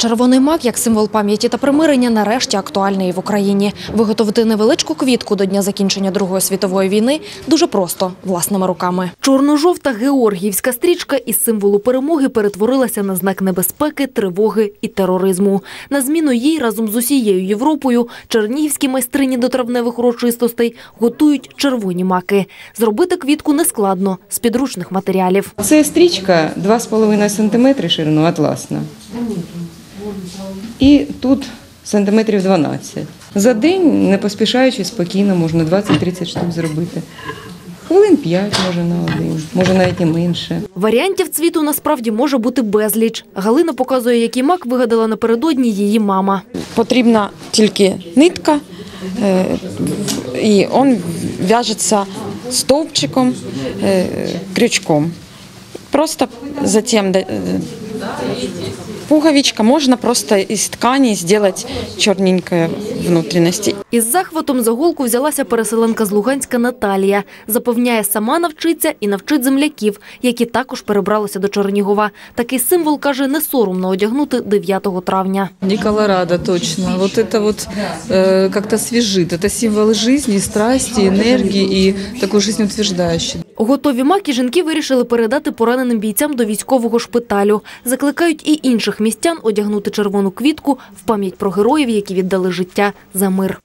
Червоний мак як символ пам'яті та примирення нарешті актуальний і в Україні. Виготовити невеличку квітку до дня закінчення Другої світової війни дуже просто власними руками. Чорно-жовта георгіївська стрічка із символу перемоги перетворилася на знак небезпеки, тривоги і тероризму. На зміну їй разом з усією Європою чернігівські майстрині до травневих урочистостей готують червоні маки. Зробити квітку нескладно з підручних матеріалів. Це стрічка 2,5 см ширину атласна. І тут сантиметрів 12. За день, не поспішаючи, спокійно, можна 20-30 штук зробити. Хвилин 5 може на один, може навіть і менше. Варіантів цвіту насправді може бути безліч. Галина показує, який мак вигадала напередодні її мама. потрібна тільки нитка, е, і він в'яжеться стовпчиком, е, крючком. Просто затем е, пуговичка можна просто із ткани зробити чорненької внутрішності. Із захватом за голку взялася переселенка з Луганська Наталія. Запевняє, сама навчиться і навчить земляків, які також перебралися до Чернігова. Такий символ, каже, не соромно одягнути 9 травня. Не Колорадо, точно. Вот это вот э, как-то свежит. Это символ жизни, страсти, энергии и такой жизнеутверждающий. Готові маки жінки вирішили передати пораненим бійцям до військового шпиталю. Закликають і інших містян одягнути червону квітку в пам'ять про героїв, які віддали життя за мир.